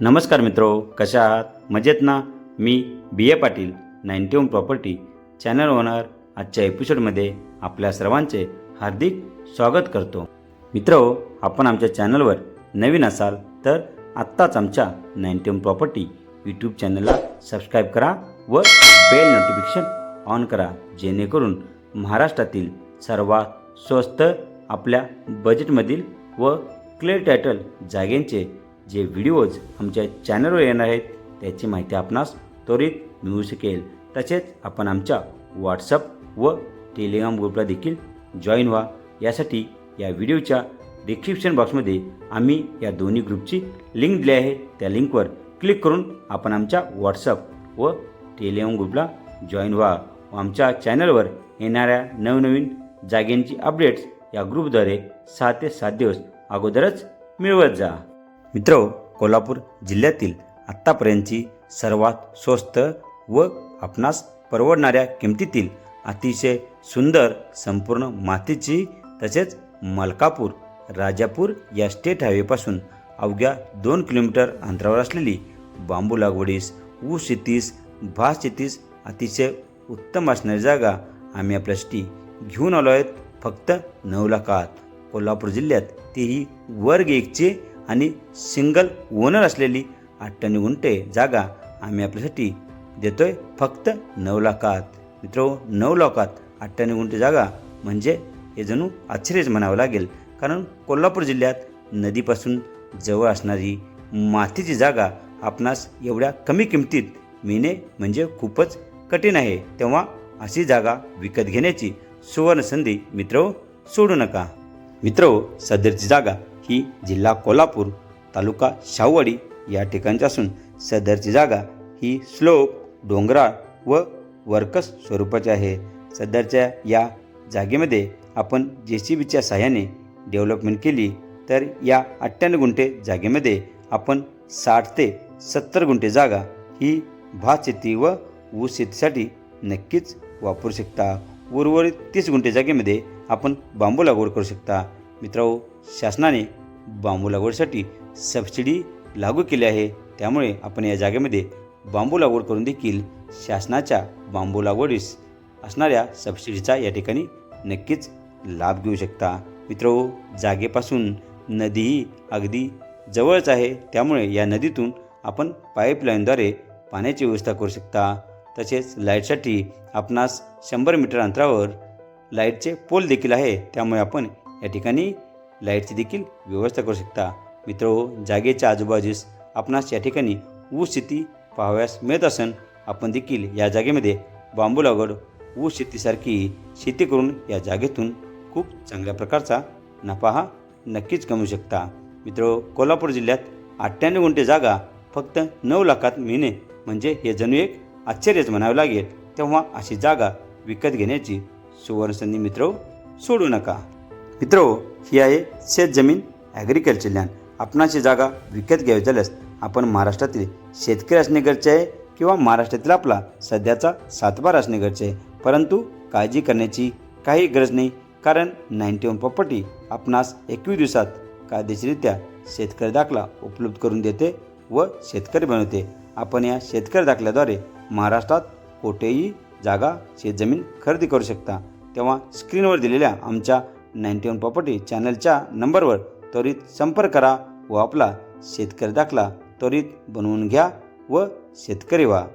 नमस्कार मित्रो कशा आहात? मजेत ना? मी B A Patil ninety one property channel owner. आजच्या एपिसोडमध्ये आपल्या सर्वांचे हार्दिक स्वागत करतो. मित्रो आपण आमच्या चॅनलवर नवीन असाल तर आत्ताच आमच्या नाईन्टी वन प्रॉपर्टी यूट्यूब चॅनलला सबस्क्राईब करा व बेल नोटिफिकेशन ऑन करा जेणेकरून महाराष्ट्रातील सर्वात स्वस्त आपल्या बजेटमधील व क्लिअर टायटल जागेंचे जे व्हिडिओज आमच्या चॅनलवर येणार आहेत त्याची माहिती आपणास त्वरित मिळू शकेल. तसेच आपण आमच्या व्हॉट्सअप व टेलिग्राम ग्रुपला देखील जॉईन व्हा. यासाठी या व्हिडिओच्या डिस्क्रिप्शन बॉक्समध्ये आम्ही या दोन्ही ग्रुपची लिंक दिली आहे. त्या लिंकवर क्लिक करून आपण आमच्या व्हॉट्सअप व टेलिग्राम ग्रुपला जॉईन व्हा. व आमच्या चॅनलवर येणाऱ्या नवनवीन जागेंची अपडेट्स या ग्रुपद्वारे सहा ते सात दिवस अगोदरच मिळवत जा. मित्र हो, कोल्हापूर जिल्ह्यातील आत्तापर्यंतची सर्वात स्वस्त व आपणास परवडणाऱ्या किमतीतील अतिशय सुंदर संपूर्ण मातीची तसेच मलकापूर राजापूर या स्टेट हायवेपासून अवघ्या दोन किलोमीटर अंतरावर असलेली बांबू लागवडीस ऊस शेतीस भात शेतीस अतिशय उत्तम असणारी जागा आम्ही आपल्यासाठी घेऊन आलो आहेत फक्त नऊ लाखात. कोल्हापूर जिल्ह्यात तेही वर्ग एकचे आणि सिंगल ओनर असलेली अठ्ठ्याण्णव गुंठे जागा आम्ही आपल्यासाठी देतोय फक्त नऊ लाखात. मित्र नऊ लाखात अठ्ठ्याण्णव गुंठे जागा म्हणजे हे जणू आश्चर्यच म्हणावं लागेल. कारण कोल्हापूर जिल्ह्यात नदीपासून जवळ असणारी मातीची जागा आपणास एवढ्या कमी किमतीत मिळणे म्हणजे खूपच कठीण आहे. तेव्हा अशी जागा विकत घेण्याची सुवर्ण संधी मित्र सोडू नका. मित्र सदरची जागा ही जिल्हा कोल्हापूर तालुका शाहूवाडी या ठिकाणची असून सदरची जागा ही स्लोप डोंगराळ व वर्कस स्वरूपाची आहे. सदरच्या या जागेमध्ये आपण जे सी बीच्या साह्याने डेव्हलपमेंट केली तर या अठ्ठ्याण्णव गुंठे जागेमध्ये आपण साठ ते सत्तर गुंठे जागा ही भात शेती व ऊस शेतीसाठी नक्कीच वापरू शकता. उर्वरित तीस गुंठे जागेमध्ये आपण बांबू लागवड करू शकता. मित्रांनो शासनाने बांबू लागवडीसाठी सबसिडी लागू केली आहे. त्यामुळे आपण या जागेमध्ये बांबू लागवड करून देखील शासनाच्या बांबू लागवडीस असणाऱ्या सबसिडीचा या ठिकाणी नक्कीच लाभ घेऊ शकता. मित्रांनो जागेपासून नदीही अगदी जवळच आहे. त्यामुळे या नदीतून आपण पाईपलाईनद्वारे पाण्याची व्यवस्था करू शकता. तसेच लाईटसाठी आपणास शंभर मीटर अंतरावर लाईटचे पोल देखील आहे. त्यामुळे आपण या ठिकाणी लाईटची देखील व्यवस्था करू शकता. मित्र जागेच्या आजूबाजूस आपणास या ठिकाणी ऊस शेती पाहाव्यास मिळत असून आपण देखील या जागेमध्ये बांबू लागवड ऊस शेतीसारखी शेती करून या जागेतून खूप चांगल्या प्रकारचा नफा हा नक्कीच कमवू शकता. मित्र कोल्हापूर जिल्ह्यात अठ्ठ्याण्णव गुंठे जागा फक्त नऊ लाखात मिळणे म्हणजे हे जणू एक आश्चर्यच म्हणावे लागेल. तेव्हा अशी जागा विकत घेण्याची सुवर्णसंधी मित्र सोडू नका. मित्र ही आहे शेतजमीन ॲग्रिकल्चर लँड आपणाची जागा विकत घ्यावी झाल्यास आपण महाराष्ट्रातील शेतकरी असणे गरजे आहे किंवा महाराष्ट्रातील आपला सध्याचा सातबार असणे गरजे आहे. परंतु काळजी करण्याची काही गरज नाही कारण नाईन्टी वन प्रॉपर्टी आपणास एकवीस दिवसात कायदेशीररित्या शेतकरी दाखला उपलब्ध करून देते व शेतकरी बनवते. आपण या शेतकरी दाखल्याद्वारे महाराष्ट्रात कुठेही जागा शेतजमीन खरेदी करू शकता. तेव्हा स्क्रीनवर दिलेल्या आमच्या नाईन्टी वन प्रॉपर्टी चॅनलच्या नंबरवर त्वरित संपर्क करा व आपला शेतकरी दाखला त्वरित बनवून घ्या व शेतकरी व्हा.